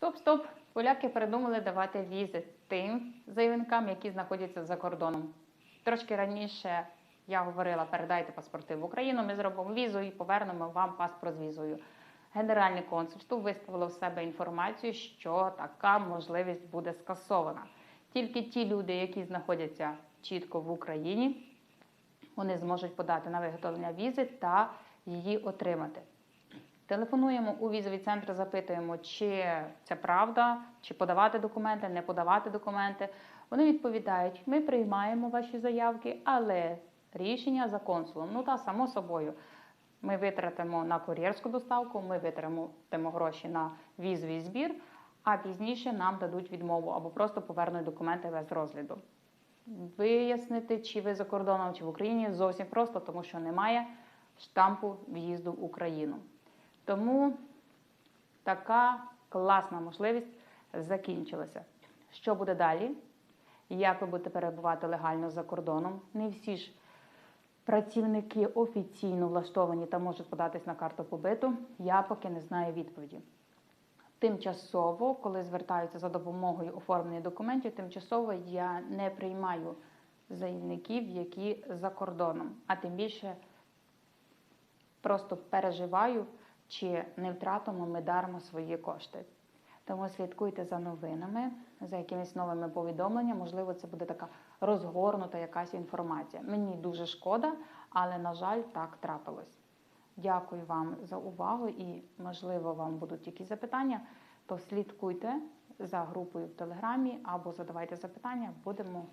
Стоп, стоп! Поляки придумали давати візи тим заявникам, які знаходяться за кордоном. Трошки раніше я говорила, передайте паспорти в Україну, ми зробимо візу і повернемо вам паспорт з візою. Генеральне консульство виставило в себе інформацію, що така можливість буде скасована. Тільки ті люди, які знаходяться чітко в Україні, вони зможуть подати на виготовлення візи та її отримати. Телефонуємо у візовий центр, запитуємо, чи це правда, чи подавати документи, не подавати документи. Вони відповідають: ми приймаємо ваші заявки, але рішення за консулом. Ну та само собою. Ми витратимо на кур'єрську доставку, ми витратимо гроші на візовий збір, а пізніше нам дадуть відмову або просто повернуть документи без розгляду. Вияснити, чи ви за кордоном, чи в Україні зовсім просто, тому що немає штампу в'їзду в Україну. Тому така класна можливість закінчилася. Що буде далі? Як ви будете перебувати легально за кордоном? Не всі ж працівники офіційно влаштовані та можуть податись на карту побиту. Я поки не знаю відповіді. Тимчасово, коли звертаються за допомогою оформлення документів, тимчасово я не приймаю заявників, які за кордоном, а тим більше просто переживаю, чи не втратимо ми дармо свої кошти. Тому слідкуйте за новинами, за якимись новими повідомленнями. Можливо, це буде така розгорнута якась інформація. Мені дуже шкода, але на жаль, так трапилось. Дякую вам за увагу і, можливо, вам будуть якісь запитання, то слідкуйте за групою в Телеграмі або задавайте запитання, будемо